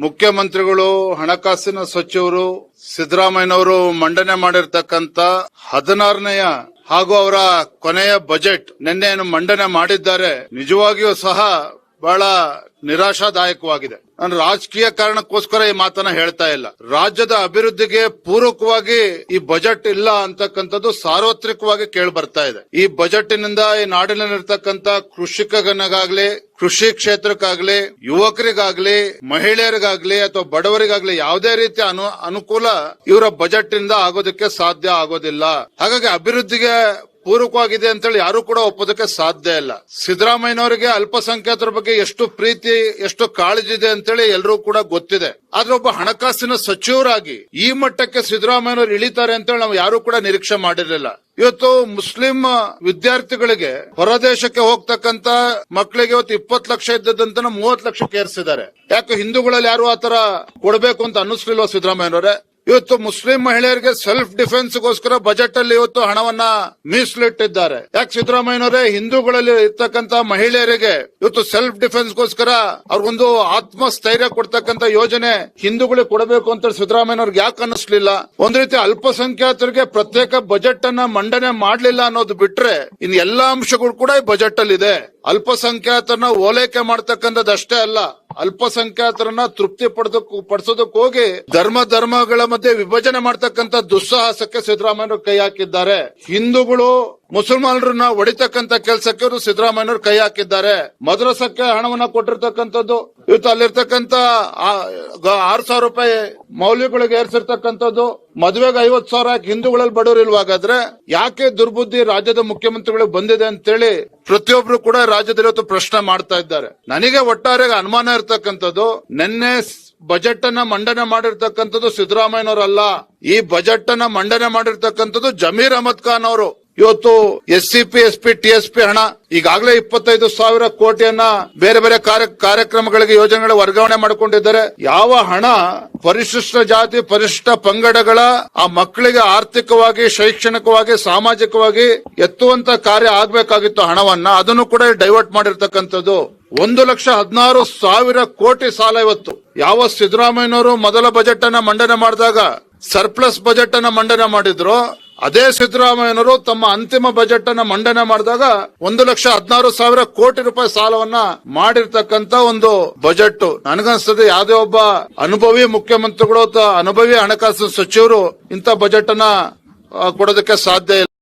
ಮುಖ್ಯಮಂತ್ರಿಗಳು, ಹಣಕಾಸಿನ ಸಚಿವರು, ಸಿದ್ದರಾಮಯ್ಯನವರು ಮಂಡನೆ ಮಾಡಿರ್ತಕ್ಕಂತ ಹದಿನಾರನೆಯ ಹಾಗೂ ಅವರ ಕೊನೆಯ ಬಜೆಟ್ ನಿನ್ನೆ ಮಂಡನೆ ಮಾಡಿದ್ದಾರೆ. ನಿಜವಾಗಿಯೂ ಸಹ ಬಹಳ ನಿರಾಶಾದಾಯಕವಾಗಿದೆ. ನಾನು ರಾಜಕೀಯ ಕಾರಣಕ್ಕೋಸ್ಕರ ಈ ಮಾತನ್ನ ಹೇಳ್ತಾ ಇಲ್ಲ. ರಾಜ್ಯದ ಅಭಿವೃದ್ಧಿಗೆ ಪೂರಕವಾಗಿ ಈ ಬಜೆಟ್ ಇಲ್ಲ ಅಂತಕ್ಕಂಥದ್ದು ಸಾರ್ವತ್ರಿಕವಾಗಿ ಕೇಳಿ ಬರ್ತಾ ಇದೆ. ಈ ಬಜೆಟ್ನಿಂದ ಈ ನಾಡಿನಲ್ಲಿರ್ತಕ್ಕಂಥ ಕೃಷಿಕನಿಗಾಗ್ಲಿ, ಕೃಷಿ ಕ್ಷೇತ್ರಕ್ಕಾಗ್ಲಿ, ಯುವಕರಿಗಾಗ್ಲಿ, ಮಹಿಳೆಯರಿಗಾಗ್ಲಿ ಅಥವಾ ಬಡವರಿಗಾಗ್ಲಿ ಯಾವುದೇ ರೀತಿಯ ಅನು, ಅನುಕೂಲ ಇವರ ಬಜೆಟ್ ಇಂದ ಆಗೋದಕ್ಕೆ ಸಾಧ್ಯ ಆಗೋದಿಲ್ಲ. ಹಾಗಾಗಿ ಅಭಿವೃದ್ಧಿಗೆ ಪೂರಕವಾಗಿದೆ ಅಂತೇಳಿ ಯಾರು ಕೂಡ ಒಪ್ಪೋದಕ್ಕೆ ಸಾಧ್ಯ ಇಲ್ಲ. ಸಿದ್ದರಾಮಯ್ಯನವರಿಗೆ ಅಲ್ಪಸಂಖ್ಯಾತರ ಬಗ್ಗೆ ಎಷ್ಟು ಪ್ರೀತಿ, ಎಷ್ಟು ಕಾಳಜಿ ಇದೆ ಅಂತೇಳಿ ಎಲ್ಲರೂ ಕೂಡ ಗೊತ್ತಿದೆ. ಆದ್ರೆ ಒಬ್ಬ ಹಣಕಾಸಿನ ಸಚಿವರಾಗಿ ಈ ಮಟ್ಟಕ್ಕೆ ಸಿದ್ದರಾಮಯ್ಯನವರು ಇಳಿತಾರೆ ಅಂತೇಳಿ ನಾವು ಯಾರು ಕೂಡ ನಿರೀಕ್ಷೆ ಮಾಡಿರಲಿಲ್ಲ. ಇವತ್ತು ಮುಸ್ಲಿಂ ವಿದ್ಯಾರ್ಥಿಗಳಿಗೆ ಹೊರದೇಶಕ್ಕೆ ಹೋಗ್ತಕ್ಕಂತ ಮಕ್ಕಳಿಗೆ ಇವತ್ತು ಇಪ್ಪತ್ತು ಲಕ್ಷ ಇದ್ದದಂತ ಮೂವತ್ತು ಲಕ್ಷ ಏರಿಸಿದ್ದಾರೆ. ಯಾಕೆ ಹಿಂದೂಗಳಲ್ಲಿ ಯಾರು ಆತರ ಕೊಡಬೇಕು ಅಂತ ಅನ್ನಿಸ್ಲಿಲ್ವ ಸಿದ್ದರಾಮಯ್ಯನವರೇ? ಇವತ್ತು ಮುಸ್ಲಿಂ ಮಹಿಳೆಯರಿಗೆ ಸೆಲ್ಫ್ ಡಿಫೆನ್ಸ್ ಗೋಸ್ಕರ ಬಜೆಟ್ ಅಲ್ಲಿ ಇವತ್ತು ಹಣವನ್ನ ಮೀಸಲಿಟ್ಟಿದ್ದಾರೆ. ಯಾಕೆ ಸಿದ್ದರಾಮಯ್ಯನವರೇ? ಹಿಂದೂಗಳಲ್ಲಿ ಇರ್ತಕ್ಕಂತ ಮಹಿಳೆಯರಿಗೆ ಇವತ್ತು ಸೆಲ್ಫ್ ಡಿಫೆನ್ಸ್ ಡಿಫೆನ್ಸ್ಗೋಸ್ಕರ ಅವ್ರಿಗೊಂದು ಆತ್ಮಸ್ಥೈರ್ಯ ಕೊಡ್ತಕ್ಕಂತ ಯೋಜನೆ ಹಿಂದೂಗಳಿಗೆ ಕೊಡಬೇಕು ಅಂತ ಸಿದ್ದರಾಮಯ್ಯನವ್ರಿಗೆ ಯಾಕೆ ಅನ್ನಿಸ್ಲಿಲ್ಲ? ಒಂದ್ ರೀತಿ ಅಲ್ಪಸಂಖ್ಯಾತರಿಗೆ ಪ್ರತ್ಯೇಕ ಬಜೆಟ್ ಅನ್ನ ಮಂಡನೆ ಮಾಡ್ಲಿಲ್ಲ ಅನ್ನೋದು ಬಿಟ್ರೆ ಇನ್ ಎಲ್ಲಾ ಅಂಶಗಳು ಕೂಡ ಈ ಬಜೆಟ್ ಅಲ್ಲಿ ಇದೆ ಅಲ್ಪಸಂಖ್ಯಾತರನ್ನ ಓಲೈಕೆ ಮಾಡ್ತಕ್ಕಂಥದ್ದು ಅಷ್ಟೇ ಅಲ್ಲ. ಅಲ್ಪಸಂಖ್ಯಾತರನ್ನ ತೃಪ್ತಿ ಪಡೆದಕ್ ಪಡಿಸೋದಕ್ಕೆ ಹೋಗಿ ಧರ್ಮ ಧರ್ಮಗಳ ಮಧ್ಯೆ ವಿಭಜನೆ ಮಾಡ್ತಕ್ಕಂತ ದುಸ್ಸಾಹಸಕ್ಕೆ ಸಿದ್ದರಾಮಯ್ಯ ಕೈ ಹಾಕಿದ್ದಾರೆ. ಹಿಂದೂಗಳು ಮುಸಲ್ಮಾನರನ್ನ ಹೊಡಿತಕ್ಕಂತ ಕೆಲಸಕ್ಕೆ ಇವರು ಸಿದ್ದರಾಮಯ್ಯ ಕೈ ಹಾಕಿದ್ದಾರೆ. ಮದ್ರಸಕ್ಕೆ ಹಣವನ್ನ ಕೊಟ್ಟಿರ್ತಕ್ಕಂಥದ್ದು, ಇವತ್ತು ಅಲ್ಲಿರ್ತಕ್ಕಂತ ಆರ್ ಸಾವಿರ ರೂಪಾಯಿ ಮೌಲ್ಯಗಳಿಗೆ ಏರ್ಸಿರ್ತಕ್ಕಂಥದ್ದು, ಮದುವೆಗೆ ಐವತ್ ಸಾವಿರ ಹಿಂದೂಗಳಲ್ಲಿ ಬಡವರು ಇಲ್ವಾಗಾದ್ರೆ ಯಾಕೆ ದುರ್ಬುದ್ಧಿ ರಾಜ್ಯದ ಮುಖ್ಯಮಂತ್ರಿಗಳಿಗೆ ಬಂದಿದೆ ಅಂತೇಳಿ ಪ್ರತಿಯೊಬ್ರು ಕೂಡ ರಾಜ್ಯದಲ್ಲಿ ಇವತ್ತು ಪ್ರಶ್ನೆ ಮಾಡ್ತಾ ಇದ್ದಾರೆ. ನನಗೆ ಒಟ್ಟಾರೆ ಅನುಮಾನ ಇರ್ತಕ್ಕಂಥದ್ದು, ನಿನ್ನೆ ಬಜೆಟ್ ಅನ್ನ ಮಂಡನೆ ಮಾಡಿರ್ತಕ್ಕಂಥದ್ದು ಸಿದ್ದರಾಮಯ್ಯನವರಲ್ಲ. ಈ ಬಜೆಟ್ ಅನ್ನ ಮಂಡನೆ ಮಾಡಿರ್ತಕ್ಕಂಥದ್ದು ಜಮೀರ್ ಅಹಮದ್ ಖಾನ್ ಅವರು. ಇವತ್ತು S C P S P T S P ಹಣ ಈಗಾಗಲೇ ಇಪ್ಪತ್ತೈದು ಸಾವಿರ ಕೋಟಿಯನ್ನ ಬೇರೆ ಬೇರೆ ಕಾರ್ಯ, ಕಾರ್ಯಕ್ರಮಗಳಿಗೆ, ಯೋಜನೆಗಳ ವರ್ಗಾವಣೆ ಮಾಡಿಕೊಂಡಿದ್ದಾರೆ. ಯಾವ ಹಣ ಪರಿಶಿಷ್ಟ ಜಾತಿ, ಪರಿಶಿಷ್ಟ ಪಂಗಡಗಳ ಆ ಮಕ್ಕಳಿಗೆ ಆರ್ಥಿಕವಾಗಿ, ಶೈಕ್ಷಣಿಕವಾಗಿ, ಸಾಮಾಜಿಕವಾಗಿ ಎತ್ತುವಂತ ಕಾರ್ಯ ಆಗ್ಬೇಕಾಗಿತ್ತು ಹಣವನ್ನ. ಅದನ್ನು ಕೂಡ ಡೈವರ್ಟ್ ಮಾಡಿರ್ತಕ್ಕಂಥದ್ದು ಒಂದು ಲಕ್ಷ ಹದಿನಾರು ಸಾವಿರ ಕೋಟಿ ಸಾಲ ಇವತ್ತು. ಯಾವ ಸಿದ್ದರಾಮಯ್ಯನವರು ಮೊದಲ ಬಜೆಟ್ ಅನ್ನ ಮಂಡನೆ ಮಾಡಿದಾಗ, ಸರ್ಪ್ಲಸ್ ಬಜೆಟ್ ಅನ್ನ ಮಂಡನೆ ಮಾಡಿದ್ರು. ಅದೇ ಸಿದ್ದರಾಮಯ್ಯನವರು ತಮ್ಮ ಅಂತಿಮ ಬಜೆಟ್ ಅನ್ನ ಮಂಡನೆ ಮಾಡಿದಾಗ ಒಂದು ಲಕ್ಷ ಹದಿನಾರು ಸಾವಿರ ಕೋಟಿ ರೂಪಾಯಿ ಸಾಲವನ್ನ ಮಾಡಿರ್ತಕ್ಕಂತ ಒಂದು ಬಜೆಟ್ ನನಗನ್ಸ್ತದೆ ಯಾವುದೇ ಒಬ್ಬ ಅನುಭವಿ ಮುಖ್ಯಮಂತ್ರಿಗಳು ಅಥವಾ ಅನುಭವಿ ಹಣಕಾಸು ಸಚಿವರು ಇಂತ ಬಜೆಟ್ ಅನ್ನ ಕೊಡೋದಕ್ಕೆ ಸಾಧ್ಯ ಇಲ್ಲ.